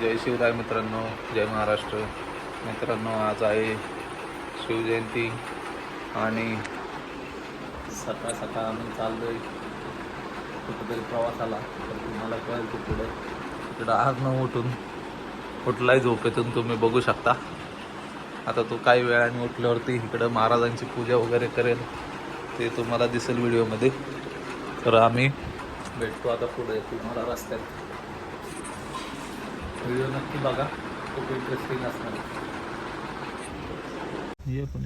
जय शिवराय मित्रांनो जय महाराष्ट्र. मित्रांनो आज आहे शिवजयंती आणि सकाळ सकाळ आम्ही चाललो आहे कुठंतरी प्रवासाला. तर तुम्हाला कळेल की पुढे आज न उठून कुठलाही झोपेतून तुम्ही बघू शकता. आता तो काही वेळाने उठल्यावरती इकडं महाराजांची पूजा वगैरे करेल ते तुम्हाला दिसेल व्हिडिओमध्ये. तर आम्ही भेटतो आता पुढे तुम्हाला रस्त्यात. व्हिडिओ नक्की बघा. खूप इंटरेस्टिंग असणार. ये पण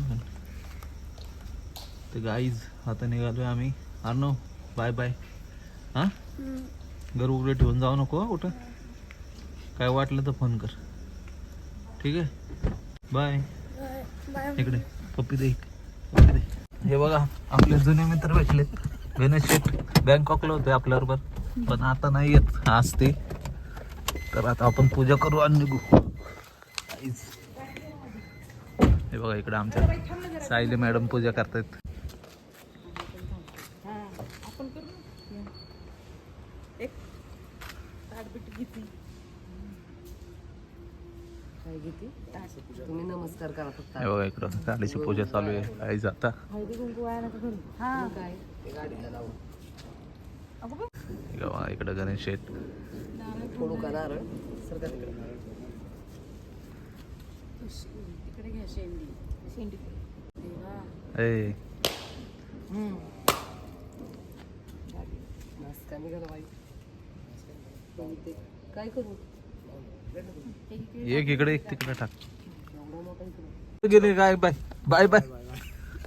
गाईज आता निघालोय आम्ही. आणो बाय बाय हां? घर उघडे ठेवून जाऊ नको हं कुठं? काय वाटलं तर फोन कर. ठीक आहे? बाय इकडे पप्पी दे इकडे. पप्पी दे. हे बघा आपले जुने मित्र भेटले गणेश शेठ बँकॉकला होते आपल्याबरोबर. पण आता नाही येत. आज ते तर आता आपण पूजा करू आणि निघू. हे बघा इकडे आमच्या सायली मॅडम पूजा करतायत. तुम्ही नमस्कार करा फक्त. हे बघा इकडं कालीची पूजा चालू आहे. आई जाता इकडं गणेश शेठ ते काय करू? एक इकडे एक तिकडे टाक. गेले काय bye. Bye bye.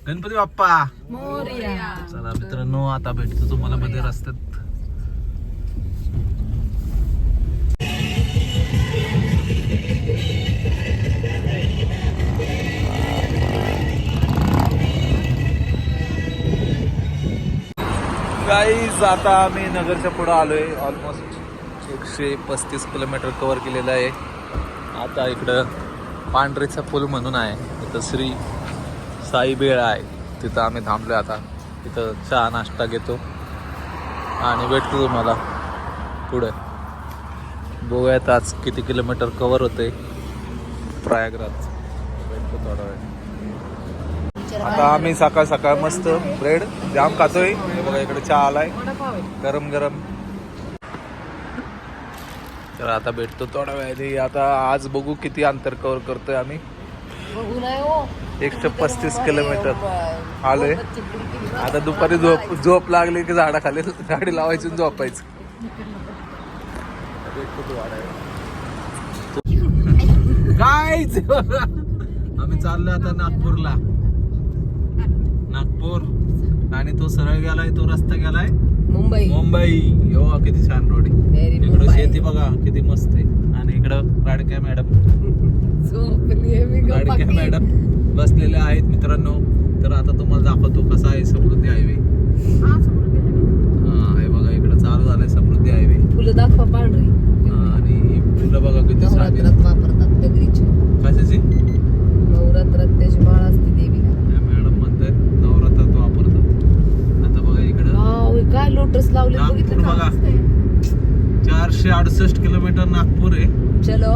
Ganpati Bappa. Morya. चला मित्रांनो आता भेटतो तुम्हाला मध्ये रस्त्यात. गाईज आता आम्ही नगरच्या पुढं आलोय. ऑलमोस्ट एकशे पस्तीस किलोमीटर कवर केलेलं आहे. आता इकडं पांढरीचा पूल म्हणून आहे. इथं श्री साई बेळ आहे. तिथं आम्ही थांबलो आता. तिथं चहा नाश्ता घेतो. आणि भेटतो तुम्हाला पुढे. बघूयात आज किती किलोमीटर कवर होते प्रयागराज. भेटतो थोडा वेळ. आता आम्ही सकाळ सकाळ मस्त ब्रेड जाम खातोय. बघा इकडे चहा आलाय. गरम गरम. तर आता भेटतो थोडा वेळ. आता आज बघू किती अंतर कव्हर करतोय आम्ही. हो. एकशे पस्तीस किलोमीटर. आलोय. आता दुपारी झोप झोप लागली की झाडाखाली गाडी लावायची झोपायचं. आम्ही चाललोय आता नागपूरला. नागपूर. आणि तो सरळ गेलाय तो रस्ता गेलाय. मुंबई. मुंबई. यो किती छान रोड आहे. इकडं. शेती बघा किती मस्त आहे. आणि इकडं राडक्या मॅडम लाडक्या की. मॅडम बसलेल्या आहेत मित्रांनो. तर आता तुम्हाला दाखवतो कसा आहे समृद्धी हायवे. हा हे बघा इकडे चालू झालंय समृद्धी हायवे. फुलं दाखवा पांढरी. आणि फुलं बघा किती काय से अड़सठ नागपूर बघा. चारशे अडसष्ट किलोमीटर नागपुर है चलो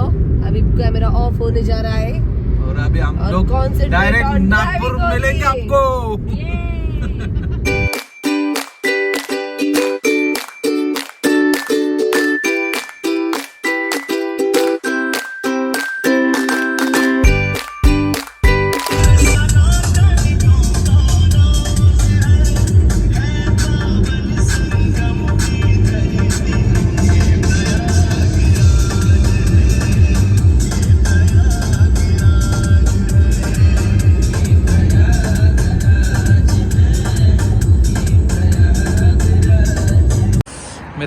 अभी कैमरा ऑफ़ होने जा रहा है. और अभी हम और लोग concentrate डायरेक्ट on नागपुर मिलेंगे आपको. आपको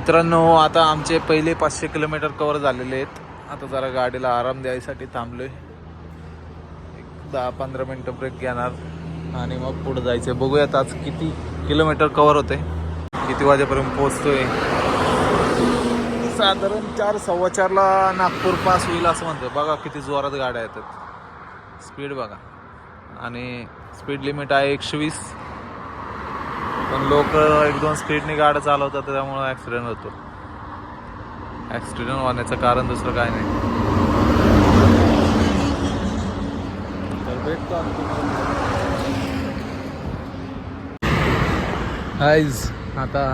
मित्रांनो आता आमचे पहिले पाचशे किलोमीटर कवर झालेले आहेत. आता जरा गाडीला आराम द्यायसाठी थांबलोय. एक दहा पंधरा मिनटं ब्रेक घेणार आणि मग पुढे जायचं बघूयात आज किती किलोमीटर कवर होते किती वाजेपर्यंत पोचतोय साधारण चार सव्वा चारला नागपूर पास होईल असं म्हणतोय. बघा किती जोरात गाड्या येतात. स्पीड बघा. आणि स्पीड लिमिट आहे एकशे वीस. पण लोक एक दोन स्पीडने गाड्या चालवतात त्यामुळं ॲक्सिडेंट होतो. ॲक्सिडेंट होण्याचं कारण दुसरं काय नाही. तर आता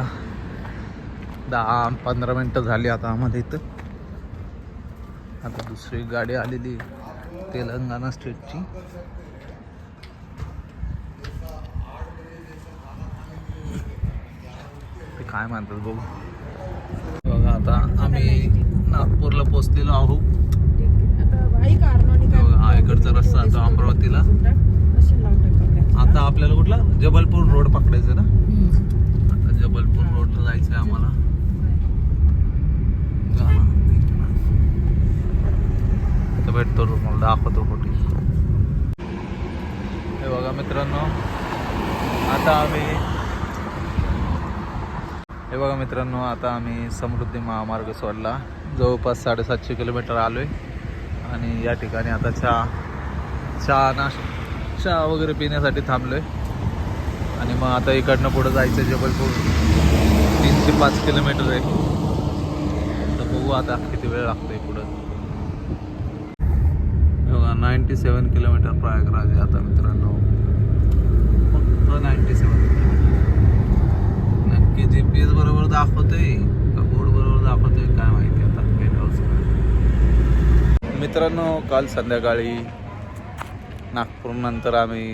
दहा पंधरा मिनटं झाली आता आम्हाला इथं. आता दुसरी गाडी आलेली तेलंगणा स्टेटची काय म्हणतात बघू. बघा आता आम्ही नागपूरला पोचलेलो आहोत. आता हा इकडचा रस्ता आता अमरावतीला. आता आपल्याला कुठला? जबलपूर रोड पकडायचं ना? आता जबलपूर रोडला जायचं आहे आम्हाला आता भेटतो मला दाखवतो कुठे. हे बघा मित्रांनो आता आम्ही हे बघा मित्रांनो आता आम्ही समृद्धी महामार्ग सोडला. जवळपास साडेसातशे किलोमीटर आलो आहे आणि या ठिकाणी आता चहा चहा नाश चहा वगैरे पिण्यासाठी थांबलो आहे आणि मग आता इकडनं पुढं जायचं आहे जबलपूर. तीन ते पाच किलोमीटर आहे. तर बघू आता किती वेळ लागतो आहे पुढं बघा नाईन्टी सेवन किलोमीटर प्रयागराज आहे आता मित्रांनो फक्त नाईन्टी सेवन नक्की जी पी एस बरोबर दाखवतोय. का बोर्ड बरोबर दाखवतोय काय माहिती आता. गेल्यावर मित्रांनो काल संध्याकाळी नागपूरनंतर आम्ही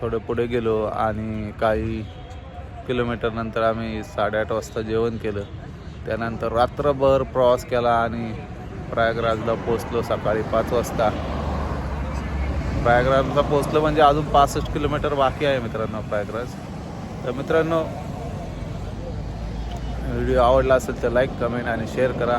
थोडं पुढे गेलो आणि काही किलोमीटरनंतर आम्ही साडेआठ वाजता जेवण केलं. त्यानंतर रात्रभर प्रवास केला आणि प्रयागराजला पोचलो सकाळी पाच वाजता. प्रयागराजला पोचलो म्हणजे अजून पासष्ट किलोमीटर बाकी आहे मित्रांनो प्रयागराज. तर मित्रांनो व्हिडिओ आवडला असेल तर लाईक कमेंट आणि शेअर करा.